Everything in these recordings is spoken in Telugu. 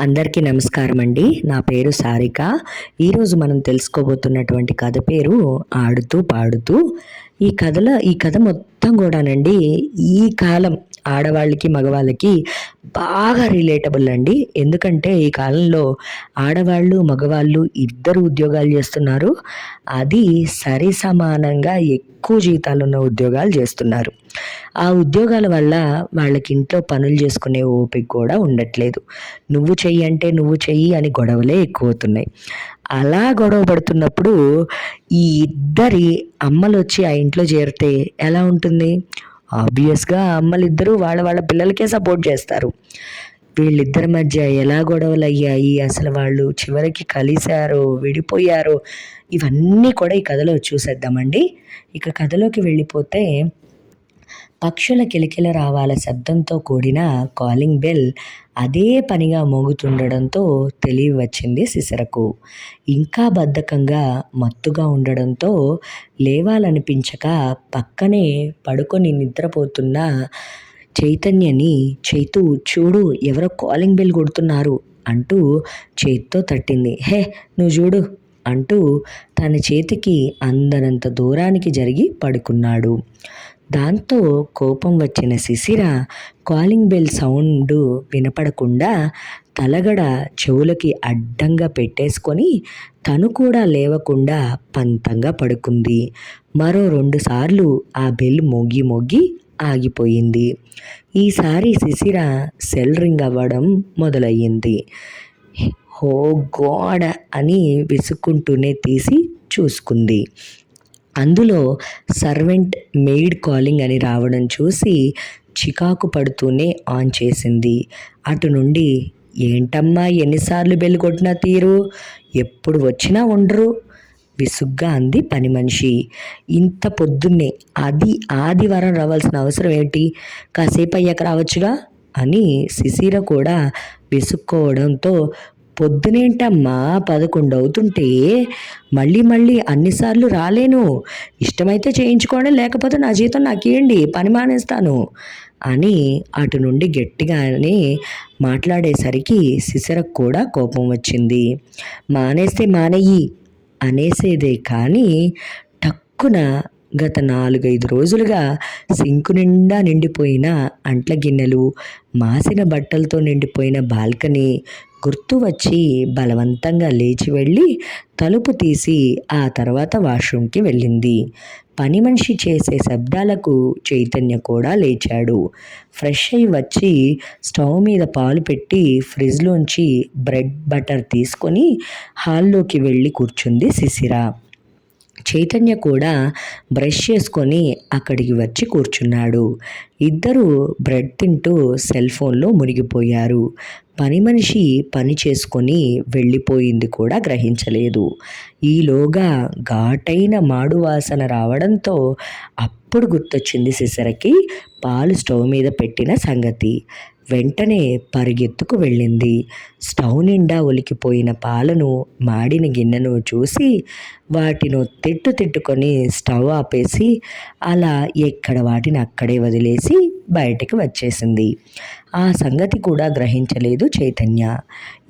అందరికీ నమస్కారం అండి నా పేరు సారిక. ఈరోజు మనం తెలుసుకోబోతున్నటువంటి కథ పేరు ఆడుతూ పాడుతూ ఈ కథలో ఈ కథ మొత్తం కూడానండి ఈ కాలం ఆడవాళ్ళకి మగవాళ్ళకి బాగా రిలేటబుల్ అండి. ఎందుకంటే ఈ కాలంలో ఆడవాళ్ళు మగవాళ్ళు ఇద్దరు ఉద్యోగాలు చేస్తున్నారు. అది సరి సమానంగా ఎక్కువ జీతాలు ఉన్న ఉద్యోగాలు చేస్తున్నారు. ఆ ఉద్యోగాల వల్ల వాళ్ళకి ఇంట్లో పనులు చేసుకునే ఓపిక కూడా ఉండట్లేదు. నువ్వు చెయ్యి అంటే నువ్వు చెయ్యి అని గొడవలే ఎక్కువ అవుతున్నాయి అలా గొడవ పడుతున్నప్పుడు ఈ ఇద్దరి అమ్మలు వచ్చి ఆ ఇంట్లో చేరితే ఎలా ఉంటుంది? ఆబ్వియస్గా అమ్మలు ఇద్దరు వాళ్ళ వాళ్ళ పిల్లలకే సపోర్ట్ చేస్తారు. వీళ్ళిద్దరి మధ్య ఎలా గొడవలు అయ్యాయి అసలు వాళ్ళు చివరికి కలిశారో విడిపోయారో? ఇవన్నీ కూడా ఈ కథలో చూసేద్దామండి. ఇక కథలోకి వెళ్ళిపోతే పక్షుల కిలకిల రావాల శబ్దంతో కూడిన కాలింగ్ బెల్ అదే పనిగా మోగుతుండడంతో తెలివి వచ్చింది సిసరకు ఇంకా బద్ధకంగా మత్తుగా ఉండడంతో లేవాలనిపించక పక్కనే పడుకొని నిద్రపోతున్న చైతన్యని చైతు చూడు ఎవరో కాలింగ్ బెల్ కొడుతున్నారు అంటూ చేత్తో తట్టింది. హే నువ్వు చూడు అంటూ తన చేతికి అందనంత దూరానికి జరిగి పడుకున్నాడు. దాంతో కోపం వచ్చిన శిశిర కాలింగ్ బెల్ సౌండ్ వినపడకుండా తలగడ చెవులకి అడ్డంగా పెట్టేసుకొని తను కూడా లేవకుండా పంతంగా పడుకుంది. మరో రెండుసార్లు ఆ బెల్ మొగి మొగి ఆగిపోయింది. ఈసారి శిశిర సెల్ రింగ్ అవ్వడం మొదలయ్యింది. హో గోడ అని విసుక్కుంటూనే తీసి చూసుకుంది. అందులో సర్వెంట్ మెయిడ్ కాలింగ్ అని రావడం చూసి చికాకు పడుతూనే ఆన్ చేసింది. అటు నుండి ఏంటమ్మా ఎన్నిసార్లు బెల్ కొట్టినా తీరు? ఎప్పుడు వచ్చినా ఉండరు విసుగ్గా అంది పని మనిషి. ఇంత పొద్దున్నే అది ఆదివారం రావాల్సిన అవసరం ఏంటి కాసేపు అయ్యాక రావచ్చుగా? అని శిశిర కూడా విసుక్కోవడంతో పొద్దునేంటమ్మా పదకొండు అవుతుంటే మళ్ళీ మళ్ళీ అన్నిసార్లు రాలేను. ఇష్టమైతే చేయించుకోండి లేకపోతే నా జీతం నాకు ఇవ్వండి పని మానేస్తాను. అని అటు నుండి గట్టిగానే మాట్లాడేసరికి సిసరకు కూడా కోపం వచ్చింది. మానేస్తే మానేయి అనేసేదే కానీ టక్కున గత నాలుగైదు రోజులుగా సింకు నిండా నిండిపోయిన అంట్ల గిన్నెలు మాసిన బట్టలతో నిండిపోయిన బాల్కనీ గుర్తు వచ్చి బలవంతంగా లేచి వెళ్ళి తలుపు తీసి ఆ తర్వాత వాష్రూమ్కి వెళ్ళింది. పని మనిషి చేసే శబ్దాలకు చైతన్య కూడా లేచాడు. ఫ్రెష్ అయి వచ్చి స్టవ్ మీద పాలు పెట్టి ఫ్రిడ్జ్లోంచి బ్రెడ్ బటర్ తీసుకొని హాల్లోకి వెళ్ళి కూర్చుంది శిశిర. చైతన్య కూడా బ్రష్ చేసుకొని అక్కడికి వచ్చి కూర్చున్నాడు. ఇద్దరు బ్రెడ్ తింటూ సెల్ ఫోన్లో మునిగిపోయారు. పని మనిషి పని చేసుకొని వెళ్ళిపోయింది కూడా గ్రహించలేదు. ఈలోగా ఘాటైన మాడు వాసన రావడంతో అప్పుడు గుర్తొచ్చింది సిసరకి పాలు స్టవ్ మీద పెట్టిన సంగతి. వెంటనే పరిగెత్తుకు వెళ్ళింది. స్టవ్ నిండా ఒలికిపోయిన పాలను మాడిన గిన్నెను చూసి వాటిను తిట్టు తిట్టుకొని స్టవ్ ఆపేసి అలా ఎక్కడ వాటిని అక్కడే వదిలేసి బయటికి వచ్చేసింది. ఆ సంగతి కూడా గ్రహించలేదు చైతన్య.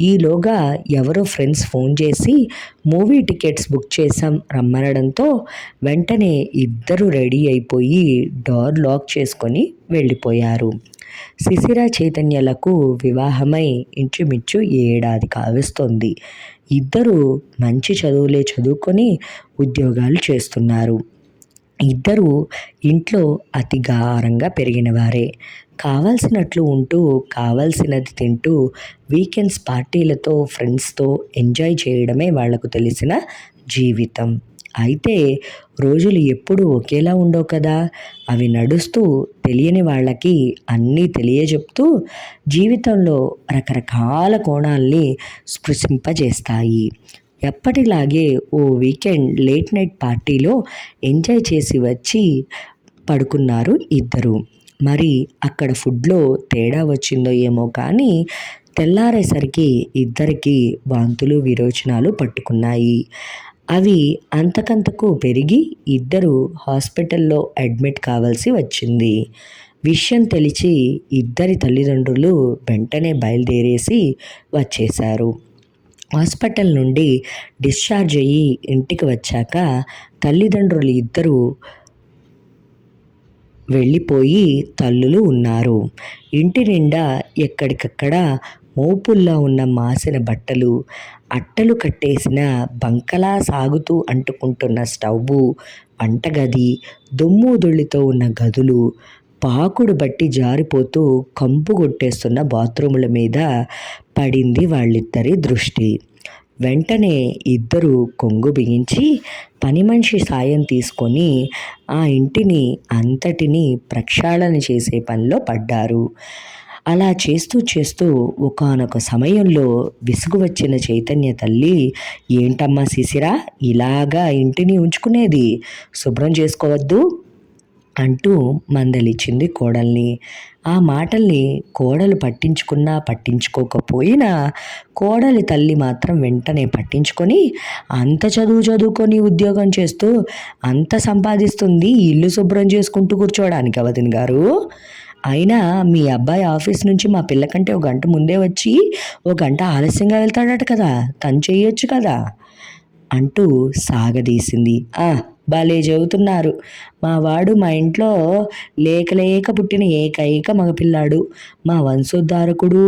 ఈలోగా ఎవరో ఫ్రెండ్స్ ఫోన్ చేసి మూవీ టికెట్స్ బుక్ చేసాం రమ్మనడంతో వెంటనే ఇద్దరు రెడీ అయిపోయి డోర్ లాక్ చేసుకొని వెళ్ళిపోయారు. శిశిర చైతన్యలకు వివాహమై ఇంచుమించు ఏడాది కావిస్తోంది. ఇద్దరు మంచి చదువులే చదువుకొని ఉద్యోగాలు చేస్తున్నారు. ఇద్దరు ఇంట్లో అతి గారంగా పెరిగినవారే కావాల్సినట్లు ఉంటూ కావాల్సినది తింటూ వీకెండ్స్ పార్టీలతో ఫ్రెండ్స్తో ఎంజాయ్ చేయడమే వాళ్ళకు తెలిసిన జీవితం. అయితే రోజులు ఎప్పుడూ ఒకేలా ఉండవు కదా? అవి నడుస్తూ తెలియని వాళ్ళకి అన్నీ తెలియజెప్తూ జీవితంలో రకరకాల కోణాల్ని స్పృశింపజేస్తాయి. ఎప్పటిలాగే ఓ వీకెండ్ లేట్ నైట్ పార్టీలో ఎంజాయ్ చేసి వచ్చి పడుకున్నారు ఇద్దరు. మరి అక్కడ ఫుడ్లో తేడా వచ్చిందో ఏమో కానీ తెల్లారేసరికి ఇద్దరికి వాంతులు విరోచనాలు పట్టుకున్నాయి. అవి అంతకంతకు పెరిగి ఇద్దరు హాస్పిటల్లో అడ్మిట్ కావాల్సి వచ్చింది. విషయం తెలిసి ఇద్దరి తల్లిదండ్రులు వెంటనే బయలుదేరేసి వచ్చేశారు. హాస్పిటల్ నుండి డిశ్చార్జ్ అయ్యి ఇంటికి వచ్చాక తల్లిదండ్రులు ఇద్దరు వెళ్ళిపోయి తల్లులు ఉన్నారు. ఇంటి నిండా ఎక్కడికక్కడ మోపుల్లా ఉన్న మాసిన బట్టలు అట్టలు కట్టేసిన బంకలా సాగుతూ అంటుకుంటున్న స్టవ్వు వంటగది దుమ్ముదుళితో ఉన్న గదులు పాకుడు బట్టి జారిపోతూ కంపు కొట్టేస్తున్న బాత్రూముల మీద పడింది వాళ్ళిద్దరి దృష్టి. వెంటనే ఇద్దరు కొంగు బిగించి పని మనిషి సాయం తీసుకొని ఆ ఇంటిని అంతటిని ప్రక్షాళన చేసే పనిలో పడ్డారు. అలా చేస్తూ చేస్తూ ఒకనొక సమయంలో విసుగు వచ్చిన చైతన్య తల్లి ఏంటమ్మా శిశిరా ఇలాగా ఇంటిని ఉంచుకునేది? శుభ్రం చేసుకోవద్దు అంటూ మందలిచ్చింది కోడల్ని. ఆ మాటల్ని కోడలు పట్టించుకున్నా పట్టించుకోకపోయినా కోడలి తల్లి మాత్రం వెంటనే పట్టించుకొని అంత చదువు చదువుకొని ఉద్యోగం చేస్తూ అంత సంపాదిస్తుంది ఇల్లు శుభ్రం చేసుకుంటూ కూర్చోవడానికి అవదిన్ గారు? అయినా మీ అబ్బాయి ఆఫీస్ నుంచి మా పిల్లకంటే ఒక గంట ముందే వచ్చి ఒక గంట ఆలస్యంగా వెళ్తాడట కదా తను చేయొచ్చు కదా? అంటూ సాగదీసింది. ఆ భలే చెబుతున్నారు మా వాడు మా ఇంట్లో లేకలేక పుట్టిన ఏకైక మగపిల్లాడు. మా వంశోద్ధారకుడు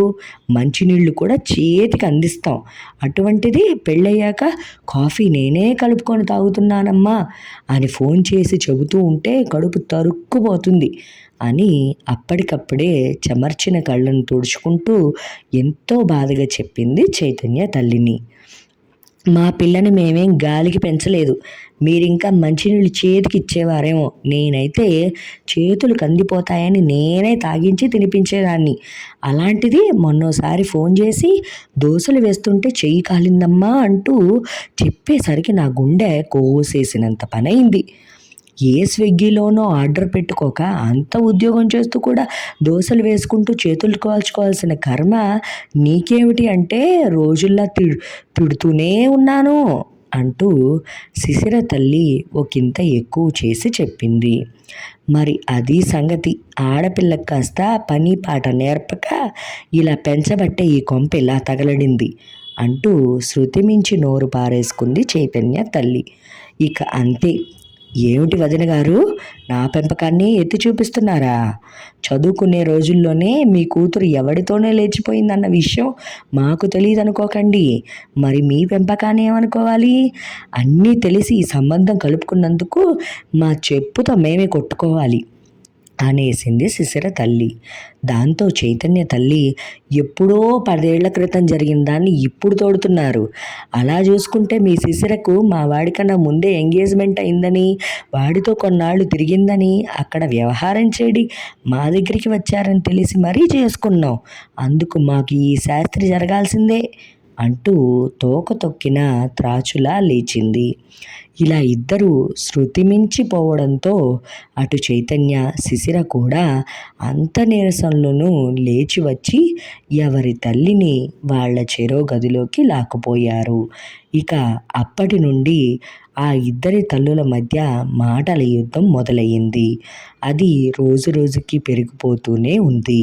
మంచినీళ్ళు కూడా చేతికి అందిస్తాం. అటువంటిది పెళ్ళయ్యాక కాఫీ నేనే కలుపుకొని తాగుతున్నానమ్మా అని ఫోన్ చేసి చెబుతూ ఉంటే కడుపు తరుక్కుపోతుంది. అని అప్పటికప్పుడే చెమర్చిన కళ్ళను తుడుచుకుంటూ ఎంతో బాధగా చెప్పింది చైతన్య తల్లిని. మా పిల్లని మేమేం గాలికి పెంచలేదు. మీరింకా మంచినీళ్ళు చేతికి ఇచ్చేవారేమో. నేనైతే చేతులు కందిపోతాయని నేనే తాగించి తినిపించేదాన్ని. అలాంటిది మొన్నోసారి ఫోన్ చేసి దోశలు వేస్తుంటే చెయ్యి కాలిందమ్మా అంటూ చెప్పేసరికి నా గుండె కోసేసినంత పనైంది. ఏ స్విగ్గీలోనో ఆర్డర్ పెట్టుకోక అంత ఉద్యోగం చేస్తూ కూడా దోశలు వేసుకుంటూ చేతులు కాల్చుకోవాల్సిన కర్మ నీకేమిటి అంటే రోజుల్లా తిడు తిడుతూనే ఉన్నాను అంటూ శిశిర తల్లి ఒకంత ఎక్కువ చేసి చెప్పింది. మరి అది సంగతి. ఆడపిల్లకు కాస్త పని పాట నేర్పక ఇలా పెంచబట్టే ఈ కొంప ఇలా తగలడింది అంటూ శృతిమించి నోరు పారేసుకుంది చైతన్య తల్లి. ఇక అంతే. ఏమిటి వదిన గారు? నా పెంపకాన్ని ఎత్తి చూపిస్తున్నారా? చదువుకునే రోజుల్లోనే మీ కూతురు ఎవడితోనే లేచిపోయిందన్న విషయం మాకు తెలియదు అనుకోకండి మరి మీ పెంపకాన్ని ఏమనుకోవాలి? అన్నీ తెలిసి ఈ సంబంధం కలుపుకున్నందుకు మా చెప్పుతో మేమే కొట్టుకోవాలి. అనేసింది శిశిర తల్లి. దాంతో చైతన్య తల్లి ఎప్పుడో పదేళ్ళ క్రితం జరిగిన దాన్ని ఇప్పుడు తోడుతున్నారు. అలా చూసుకుంటే మీ శిశిరకు మా వాడికన్నా ముందే ఎంగేజ్మెంట్ అయిందని వాడితో కొన్నాళ్ళు తిరిగిందని అక్కడ వ్యవహారం చేయడి మా దగ్గరికి వచ్చారని తెలిసి మరీ చేసుకున్నాం అందుకు మాకు ఈ శాస్త్రి జరగాల్సిందే. అంటూ తోక తొక్కిన త్రాచులా లేచింది. ఇలా ఇద్దరు శృతి మించిపోవడంతో అటు చైతన్య శిశిర కూడా అంత నీరసంలోనూ లేచి వచ్చి ఎవరి తల్లిని వాళ్ళ చెరో గదిలోకి లాక్కుపోయారు. ఇక అప్పటి నుండి ఆ ఇద్దరి తల్లుల మధ్య మాటల యుద్ధం మొదలయ్యింది. అది రోజు రోజుకి పెరిగిపోతూనే ఉంది.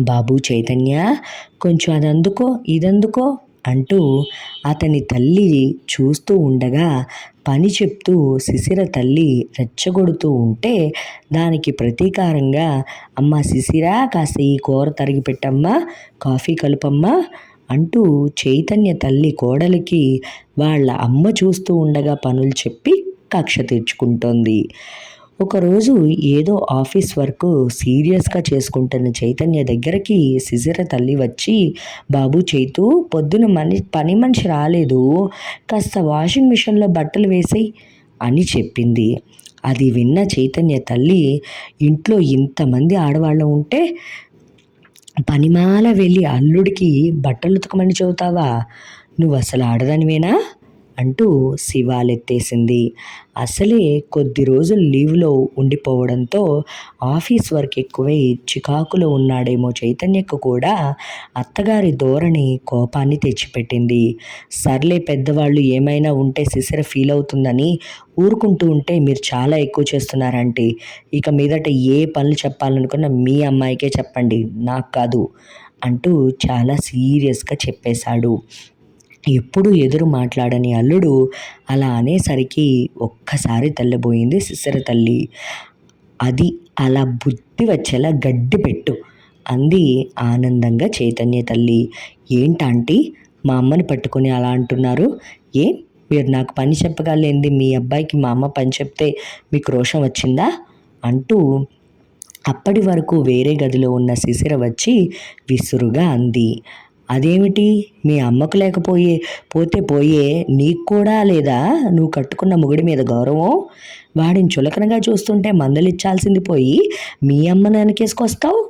బాబు చైతన్య కొంచెం అది అందుకో ఇదందుకో అంటూ అతని తల్లి చూస్తూ ఉండగా పని చెప్తూ శిశిర తల్లి రెచ్చగొడుతూ ఉంటే దానికి ప్రతీకారంగా అమ్మ శిశిర కాస్త ఈ కూర తరిగి పెట్టమ్మా కాఫీ కలుపమ్మా అంటూ చైతన్య తల్లి కోడలికి వాళ్ళ అమ్మ చూస్తూ ఉండగా పనులు చెప్పి కక్ష తీర్చుకుంటోంది. ఒకరోజు ఏదో ఆఫీస్ వర్క్ సీరియస్గా చేసుకుంటున్న చైతన్య దగ్గరికి సిజర తల్లి వచ్చి బాబు చైతు పొద్దున మని పని మనిషి రాలేదు. కాస్త వాషింగ్ మిషన్లో బట్టలు వేసేయి అని చెప్పింది. అది విన్న చైతన్య తల్లి ఇంట్లో ఇంతమంది ఆడవాళ్ళు ఉంటే పనిమాల వెళ్ళి అల్లుడికి బట్టలు ఉతకమని చెబుతావా? నువ్వు అసలు ఆడదానివేనా? అంటూ శివాలెత్తేసింది. అసలే కొద్ది రోజులు లీవ్లో ఉండిపోవడంతో ఆఫీస్ వర్క్ ఎక్కువై చికాకులో ఉన్నాడేమో చైతన్యకు కూడా అత్తగారి ధోరణి కోపాన్ని తెచ్చిపెట్టింది. సర్లే పెద్దవాళ్ళు ఏమైనా ఉంటే సిసిర ఫీల్ అవుతుందని ఊరుకుంటూ ఉంటే మీరు చాలా ఎక్కువ చేస్తున్నారంటే ఇక మీదట ఏ పనులు చెప్పాలనుకున్నా మీ అమ్మాయికే చెప్పండి నాకు కాదు అంటూ చాలా సీరియస్గా చెప్పేశాడు. ఎప్పుడు ఎదురు మాట్లాడని అల్లుడు అలా అనేసరికి ఒక్కసారి తెల్లబోయింది శిశిర తల్లి. అది అలా బుద్ధి వచ్చేలా గడ్డి పెట్టు అంది ఆనందంగా చైతన్య తల్లి. ఏంటంటీ మా అమ్మని పట్టుకొని అలా అంటున్నారు? ఏ? మీరు నాకు పని చెప్పగలేంది. మీ అబ్బాయికి మా అమ్మ పని చెప్తే మీకు రోషం వచ్చిందా? అంటూ అప్పటి వరకు వేరే గదిలో ఉన్న శిశిర వచ్చి విసురుగా అంది. అదేమిటి? మీ అమ్మకు లేకపోయే పోతే పోయే నీకు కూడా లేదా? నువ్వు కట్టుకున్న ముగుడి మీద గౌరవం? వాడిని చులకనగా చూస్తుంటే మందలిచ్చాల్సింది పోయి మీ అమ్మను వెనకేసుకొస్తావు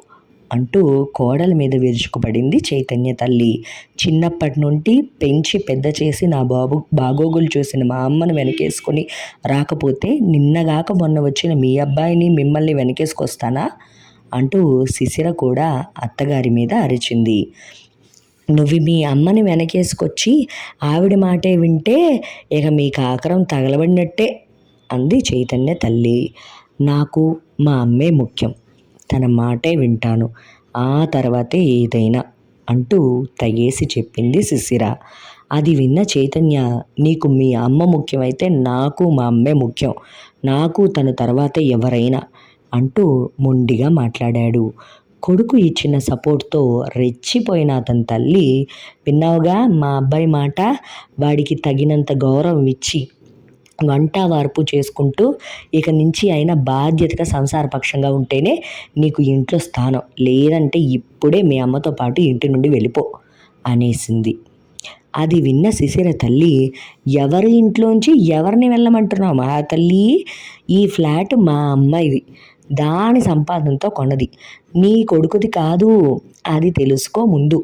అంటూ కోడల మీద విరుచుకుపడింది చైతన్య తల్లి. చిన్నప్పటి నుండి పెంచి పెద్ద చేసి నా బాబు బాగోగులు చూసిన మా అమ్మను వెనకేసుకొని రాకపోతే నిన్నగాక మొన్న వచ్చిన మీ అబ్బాయిని మిమ్మల్ని వెనకేసుకొస్తానా? అంటూ శిశిర కూడా అత్తగారి మీద అరిచింది. నువ్వు మీ అమ్మని వెనకేసుకొచ్చి ఆవిడ మాటే వింటే ఇక మీ కాకరం తగలబడినట్టే అంది చైతన్య తల్లి. నాకు మా అమ్మే ముఖ్యం. తన మాటే వింటాను. ఆ తర్వాతే ఏదైనా అంటూ తగేసి చెప్పింది శిశిర అది విన్న చైతన్య నీకు మీ అమ్మ ముఖ్యమైతే నాకు మా అమ్మే ముఖ్యం. నాకు తన తర్వాతే ఎవరైనా అంటూ మొండిగా మాట్లాడాడు. కొడుకు ఇచ్చిన సపోర్ట్తో రెచ్చిపోయిన అతని తల్లి విన్నావుగా మా అబ్బాయి మాట? వాడికి తగినంత గౌరవం ఇచ్చి వంట వార్పు చేసుకుంటూ ఇక నుంచి అయినా బాధ్యతగా సంసారపక్షంగా ఉంటేనే నీకు ఇంట్లో స్థానం. లేదంటే ఇప్పుడే మీ అమ్మతో పాటు ఇంటి నుండి వెళ్ళిపో అనేసింది. అది విన్న శిశిర తల్లి ఎవరి ఇంట్లోంచి ఎవరిని వెళ్ళమంటున్నావు మా తల్లి ఈ ఫ్లాట్ మా అమ్మాయిది. దాని సంపాదనతో కొన్నది. నీ కొడుకుది కాదు అది తెలుసుకో ముందు.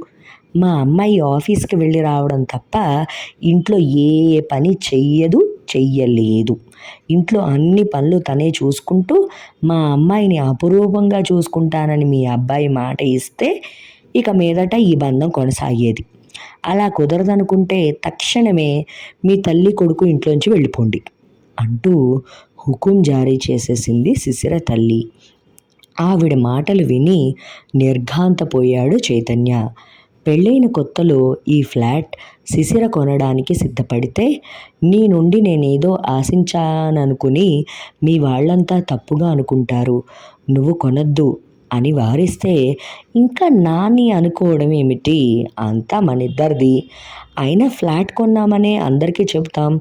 మా అమ్మాయి ఆఫీస్కి వెళ్ళి రావడం తప్ప ఇంట్లో ఏ పని చెయ్యదు చెయ్యలేదు. ఇంట్లో అన్ని పనులు తనే చూసుకుంటూ మా అమ్మాయిని అపురూపంగా చూసుకుంటానని మీ అబ్బాయి మాట ఇస్తే ఇక మీదట ఈ బంధం కొనసాగేది. అలా కుదరదనుకుంటే తక్షణమే మీ తల్లి కొడుకు ఇంట్లోంచి వెళ్ళిపోండి అంటూ హుకుం జారీ చేసేసింది శిశిర తల్లి. ఆవిడ మాటలు విని నిర్ఘాంతపోయాడు చైతన్య. పెళ్ళైన కొత్తలో ఈ ఫ్లాట్ శిశిర కొనడానికి సిద్ధపడితే నీ నుండి నేనేదో ఆశించాననుకుని మీ వాళ్ళంతా తప్పుగా అనుకుంటారు. నువ్వు కొనద్దు. అని వారిస్తే ఇంకా నాని అనుకోవడం ఏమిటి? అంతా మన ఇద్దరిది అయినా ఫ్లాట్ కొన్నామనే అందరికీ చెబుతాం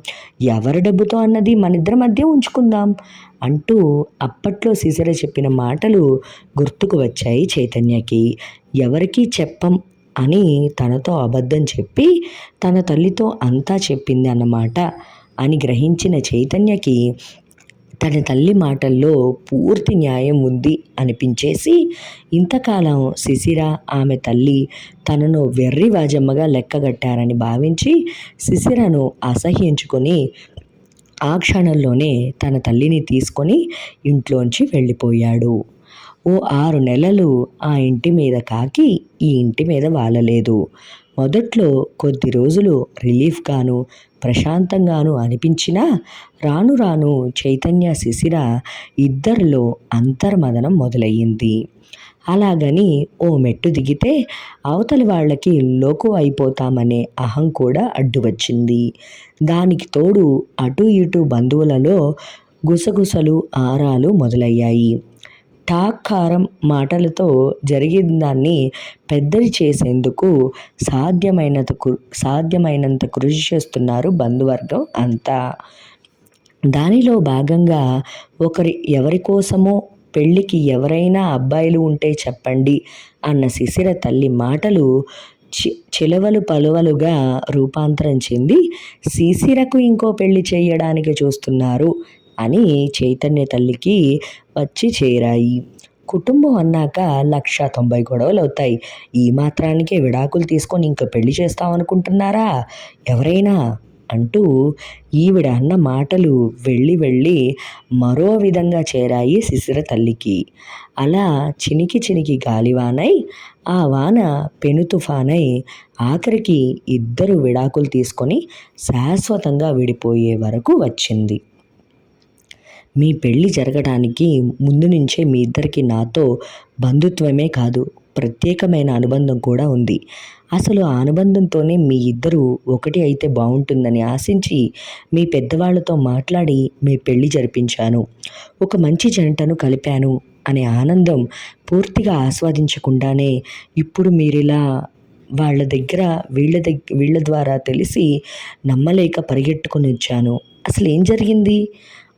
ఎవరి డబ్బుతో అన్నది మన ఇద్దరి మధ్య ఉంచుకుందాం అంటూ అప్పట్లో సిసర చెప్పిన మాటలు గుర్తుకు వచ్చాయి చైతన్యకి. ఎవరికీ చెప్పం అని తనతో అబద్ధం చెప్పి తన తల్లితో అంతా చెప్పింది అన్నమాట అని గ్రహించిన చైతన్యకి తన తల్లి మాటల్లో పూర్తి న్యాయం ఉంది అనిపించేసి ఇంతకాలం శిశిర ఆమె తల్లి తనను వెర్రి వాజమ్మగా లెక్కగట్టారని భావించి శిశిరను అసహ్యించుకొని ఆ క్షణంలోనే తన తల్లిని తీసుకొని ఇంట్లోంచి వెళ్ళిపోయాడు. ఓ ఆరు నెలలు ఆ ఇంటి మీద కాకి ఈ ఇంటి మీద వాలలేదు. మొదట్లో కొద్ది రోజులు రిలీఫ్గాను ప్రశాంతంగాను అనిపించినా రాను రాను చైతన్య శిశిర ఇద్దరిలో అంతర్మదనం మొదలయ్యింది. అలాగని ఓ మెట్టు దిగితే అవతలి వాళ్ళకి లోకు అయిపోతామనే అహం కూడా అడ్డు వచ్చింది దానికి తోడు అటు ఇటు బంధువులలో గుసగుసలు ఆరాలు మొదలయ్యాయి. ఠాక్కారం మాటలతో జరిగిన దాన్ని పెద్దది చేసేందుకు సాధ్యమైనంత సాధ్యమైనంత కృషి చేస్తున్నారు బంధువర్గం అంతా. దానిలో భాగంగా ఒకరి ఎవరి కోసమో పెళ్ళికి ఎవరైనా అబ్బాయిలు ఉంటే చెప్పండి అన్న శిశిర తల్లి మాటలు చి చిలవలు పలువలుగా రూపాంతరం చెంది శిశిరకు ఇంకో పెళ్ళి చేయడానికి చూస్తున్నారు. అని చైతన్య తల్లికి వచ్చి చేరాయి. కుటుంబం అన్నాక లక్ష తొంభై గొడవలు అవుతాయి. ఈ మాత్రానికే విడాకులు తీసుకొని ఇంకా పెళ్ళి చేస్తామనుకుంటున్నారా ఎవరైనా? అంటూ ఈవిడ అన్న మాటలు వెళ్ళి వెళ్ళి మరో విధంగా చేరాయి శిశిర తల్లికి. అలా చినికి చినికి గాలివానై ఆ వాన పెను తుఫానై ఆఖరికి ఇద్దరు విడాకులు తీసుకొని శాశ్వతంగా విడిపోయే వరకు వచ్చింది. మీ పెళ్ళి జరగడానికి ముందు నుంచే మీ ఇద్దరికి నాతో బంధుత్వమే కాదు ప్రత్యేకమైన అనుబంధం కూడా ఉంది. అసలు ఆ అనుబంధంతోనే మీ ఇద్దరు ఒకటి అయితే బాగుంటుందని ఆశించి మీ పెద్దవాళ్ళతో మాట్లాడి మీ పెళ్ళి జరిపించాను. ఒక మంచి జంటను కలిపాను అనే ఆనందం పూర్తిగా ఆస్వాదించకుండానే ఇప్పుడు మీరిలా వాళ్ళ దగ్గర వీళ్ళ దగ్గర వీళ్ళ ద్వారా తెలిసి నమ్మలేక పరిగెట్టుకుని వచ్చాను. అసలు ఏం జరిగింది?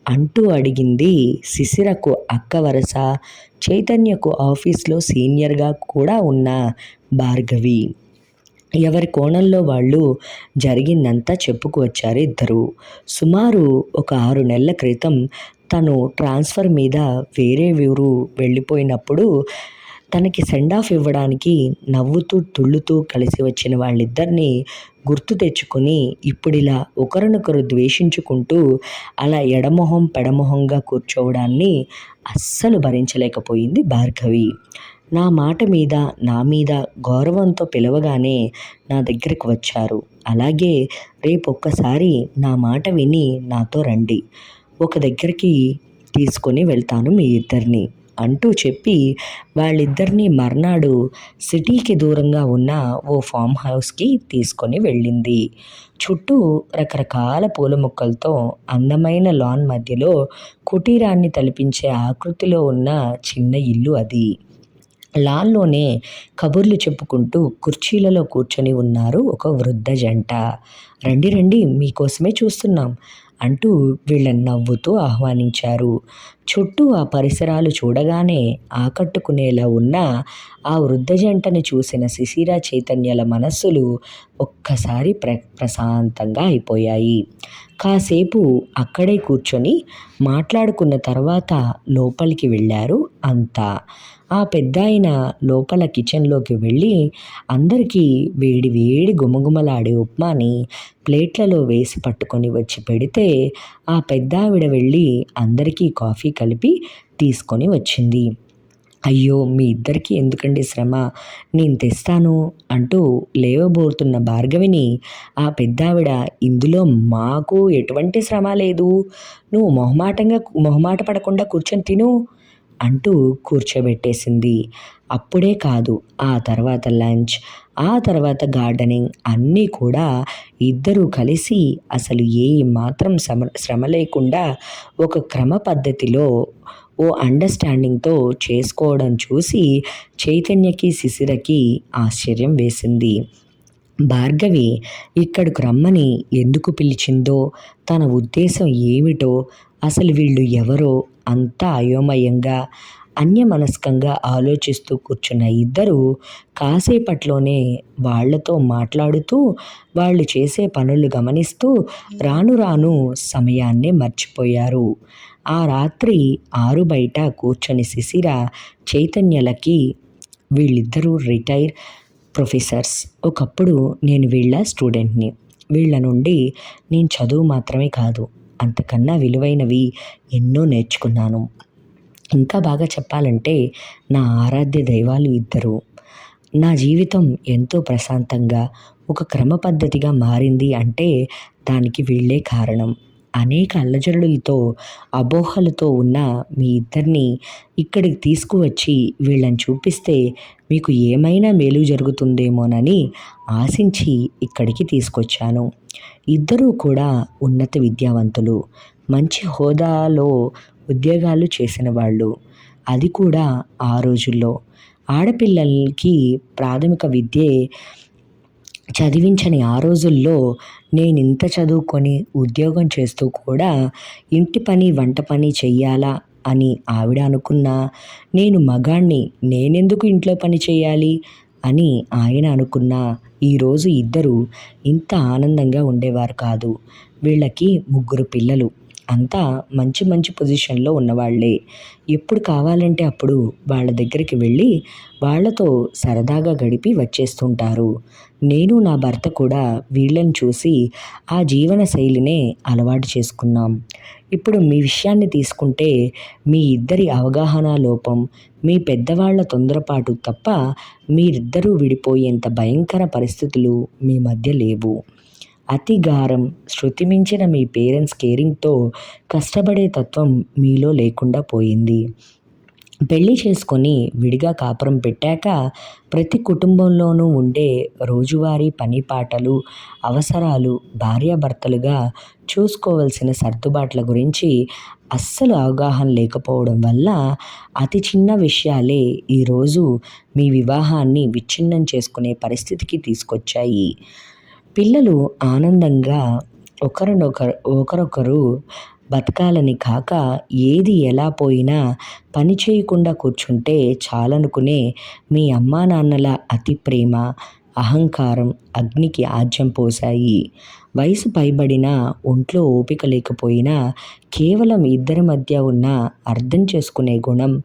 అంటూ అడిగింది శిశిరకు అక్క వరస. చైతన్యకు ఆఫీస్లో సీనియర్గా కూడా ఉన్న భార్గవి. ఎవరి కోణంలో వాళ్ళు జరిగిందంతా చెప్పుకు వచ్చారు ఇద్దరు. సుమారు ఒక ఆరు నెలల క్రితం తను ట్రాన్స్ఫర్ మీద వేరే ఊరు వెళ్ళిపోయినప్పుడు తనకి సెండ్ ఆఫ్ ఇవ్వడానికి నవ్వుతూ తుళ్ళుతూ కలిసి వచ్చిన వాళ్ళిద్దరిని గుర్తు తెచ్చుకొని ఇప్పుడిలా ఒకరినొకరు ద్వేషించుకుంటూ అలా ఎడమొహం పెడమొహంగా కూర్చోవడాన్ని అస్సలు భరించలేకపోయింది భార్గవి. నా మాట మీద నా మీద గౌరవంతో పిలవగానే నా దగ్గరకు వచ్చారు. అలాగే రేపు ఒక్కసారి నా మాట విని నాతో రండి. ఒక దగ్గరికి తీసుకొని వెళ్తాను మీ ఇద్దరిని. అంటూ చెప్పి వాళ్ళిద్దరినీ మర్నాడు సిటీకి దూరంగా ఉన్న ఓ ఫామ్ హౌస్కి తీసుకొని వెళ్ళింది. చుట్టూ రకరకాల పూల మొక్కలతో అందమైన లాన్ మధ్యలో కుటీరాన్ని తలపించే ఆకృతిలో ఉన్న చిన్న ఇల్లు అది. లాన్లోనే కబుర్లు చెప్పుకుంటూ కుర్చీలలో కూర్చొని ఉన్నారు ఒక వృద్ధ జంట. రండి రండి మీకోసమే చూస్తున్నాం అంటూ వీళ్ళని నవ్వుతూ ఆహ్వానించారు. చుట్టూ ఆ పరిసరాలు చూడగానే ఆకట్టుకునేలా ఉన్న ఆ వృద్ధ జంటను చూసిన శిశిర చైతన్యల మనస్సులు ఒక్కసారి ప్ర ప్రశాంతంగా అయిపోయాయి. కాసేపు అక్కడే కూర్చొని మాట్లాడుకున్న తర్వాత లోపలికి వెళ్ళారు అంతా. ఆ పెద్దాయన లోపల కిచెన్లోకి వెళ్ళి అందరికీ వేడి వేడి గుమగుమలాడే ఉప్మాని ప్లేట్లలో వేసి పట్టుకొని వచ్చి పెడితే ఆ పెద్దావిడ వెళ్ళి అందరికీ కాఫీ కలిపి తీసుకొని వచ్చింది. అయ్యో మీ ఇద్దరికి ఎందుకండి శ్రమ? నేను తెస్తాను అంటూ లేవబోతున్న భార్గవిని ఆ పెద్దావిడ ఇందులో మాకు ఎటువంటి శ్రమ లేదు. నువ్వు మొహమాటంగా మొహమాట పడకుండా కూర్చొని తిను అంటూ కూర్చోబెట్టేసింది. అప్పుడే కాదు ఆ తర్వాత లంచ్. ఆ తర్వాత గార్డెనింగ్ అన్నీ కూడా ఇద్దరూ కలిసి అసలు ఏ మాత్రం శ్రమ శ్రమ లేకుండా ఒక క్రమ పద్ధతిలో ఓ అండర్స్టాండింగ్తో చేసుకోవడం చూసి చైతన్యకి శిశిరకి ఆశ్చర్యం వేసింది. భార్గవి ఇక్కడికి రమ్మని ఎందుకు పిలిచిందో తన ఉద్దేశం ఏమిటో అసలు వీళ్ళు ఎవరో అంతా అయోమయంగా అన్యమనస్కంగా ఆలోచిస్తూ కూర్చున్న ఇద్దరు కాసేపట్లోనే వాళ్ళతో మాట్లాడుతూ వాళ్ళు చేసే పనులు గమనిస్తూ రాను రాను సమయాన్నే మర్చిపోయారు. ఆ రాత్రి ఆరు బయట కూర్చొని శిశిర చైతన్యలకి వీళ్ళిద్దరూ రిటైర్ ప్రొఫెసర్స్. ఒకప్పుడు నేను వీళ్ళ స్టూడెంట్ని. వీళ్ళ నుండి నేను చదువు మాత్రమే కాదు అంతకన్నా విలువైనవి ఎన్నో నేర్చుకున్నాను. ఇంకా బాగా చెప్పాలంటే నా ఆరాధ్య దైవాలు ఇద్దరు. నా జీవితం ఎంతో ప్రశాంతంగా ఒక క్రమ పద్ధతిగా మారింది అంటే దానికి వీళ్ళే కారణం. అనేక అల్లజడులతో అపోహలతో ఉన్న మీ ఇద్దరిని ఇక్కడికి తీసుకువచ్చి వీళ్ళని చూపిస్తే మీకు ఏమైనా మేలు జరుగుతుందేమోనని ఆశించి ఇక్కడికి తీసుకొచ్చాను. ఇద్దరూ కూడా ఉన్నత విద్యావంతులు. మంచి హోదాలో ఉద్యోగాలు చేసిన వాళ్ళు. అది కూడా ఆ రోజుల్లో. ఆడపిల్లలకి ప్రాథమిక విద్యే చదివించని ఆ రోజుల్లో నేను ఇంత చదువుకొని ఉద్యోగం చేస్తూ కూడా ఇంటి పని వంట పని చెయ్యాలా అని ఆవిడ అనుకున్నా నేను మగాణ్ణి నేనెందుకు ఇంట్లో పని చేయాలి అని ఆయన అనుకున్నా ఈరోజు ఇద్దరు ఇంత ఆనందంగా ఉండేవారు కాదు. వీళ్ళకి ముగ్గురు పిల్లలు. అంతా మంచి మంచి పొజిషన్లో ఉన్నవాళ్ళే. ఎప్పుడు కావాలంటే అప్పుడు వాళ్ళ దగ్గరికి వెళ్ళి వాళ్ళతో సరదాగా గడిపి వచ్చేస్తుంటారు. నేను నా భర్త కూడా వీళ్ళని చూసి ఆ జీవన శైలినే అలవాటు చేసుకున్నాం. ఇప్పుడు మీ విషయాన్ని తీసుకుంటే మీ ఇద్దరి అవగాహన లోపం మీ పెద్దవాళ్ళ తొందరపాటు తప్ప మీరిద్దరూ విడిపోయేంత భయంకర పరిస్థితులు మీ మధ్య లేవు. అతి గారం శృతి మించిన మీ పేరెంట్స్ కేరింగ్తో కష్టపడే తత్వం మీలో లేకుండా పోయింది. పెళ్ళి చేసుకొని విడిగా కాపురం పెట్టాక ప్రతి కుటుంబంలోనూ ఉండే రోజువారీ పని పాటలు అవసరాలు భార్యాభర్తలుగా చూసుకోవలసిన సర్దుబాట్ల గురించి అస్సలు అవగాహన లేకపోవడం వల్ల అతి చిన్న విషయాలే ఈరోజు మీ వివాహాన్ని విచ్ఛిన్నం చేసుకునే పరిస్థితికి తీసుకొచ్చాయి. పిల్లలు ఆనందంగా ఒకరినొకరు ఒకరొకరు బతకాలని కాక ఏది ఎలా పోయినా పని చేయకుండా కూర్చుంటే చాలనుకునే మీ అమ్మా నాన్నల అతి ప్రేమ. అహంకారం అగ్నికి ఆజ్యం పోశాయి. వయసు పైబడిన ఒంట్లో ఓపిక లేకపోయినా కేవలం ఇద్దరి మధ్య ఉన్న అర్థం చేసుకునే గుణం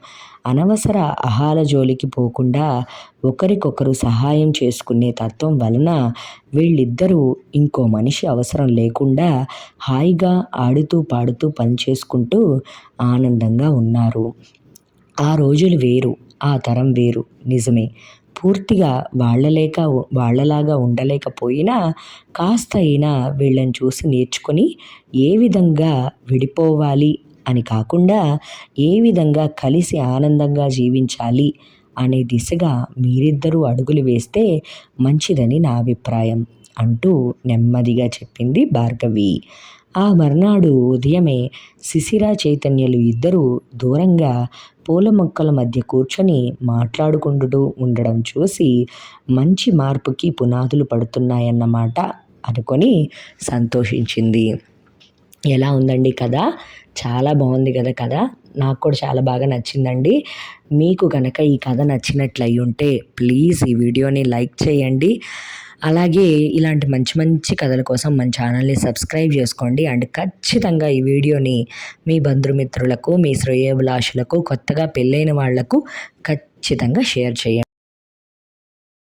అనవసర అహాల జోలికి పోకుండా ఒకరికొకరు సహాయం చేసుకునే తత్వం వలన వీళ్ళిద్దరూ ఇంకో మనిషి అవసరం లేకుండా హాయిగా ఆడుతూ పాడుతూ పని చేసుకుంటూ ఆనందంగా ఉన్నారు. ఆ రోజులు వేరు ఆ తరం వేరు. నిజమే పూర్తిగా వాళ్ళలేక వాళ్ళలాగా ఉండలేకపోయినా కాస్త అయినా వీళ్ళని చూసి నేర్చుకొని ఏ విధంగా విడిపోవాలి అని కాకుండా ఏ విధంగా కలిసి ఆనందంగా జీవించాలి అనే దిశగా మీరిద్దరూ అడుగులు వేస్తే మంచిదని నా అభిప్రాయం అంటూ నెమ్మదిగా చెప్పింది భార్గవి. ఆ మర్నాడు ఉదయమే శిశిర చైతన్యలు ఇద్దరూ దూరంగా పూల మొక్కల మధ్య కూర్చొని మాట్లాడుకుంటూ ఉండడం చూసి మంచి మార్పుకి పునాదులు పడుతున్నాయన్నమాట అనుకొని సంతోషించింది. ఎలా ఉందండి కథ? చాలా బాగుంది కదా కథ? నాకు కూడా చాలా బాగా నచ్చిందండి. మీకు కనుక ఈ కథ నచ్చినట్లు ఉంటే ప్లీజ్ ఈ వీడియోని లైక్ చేయండి. అలాగే ఇలాంటి మంచి మంచి కథల కోసం మన ఛానల్ని సబ్స్క్రైబ్ చేసుకోండి. అండ్ ఖచ్చితంగా ఈ వీడియోని మీ బంధుమిత్రులకు మీ శ్రేయోభిలాషులకు కొత్తగా పెళ్ళైన వాళ్ళకు ఖచ్చితంగా షేర్ చేయండి.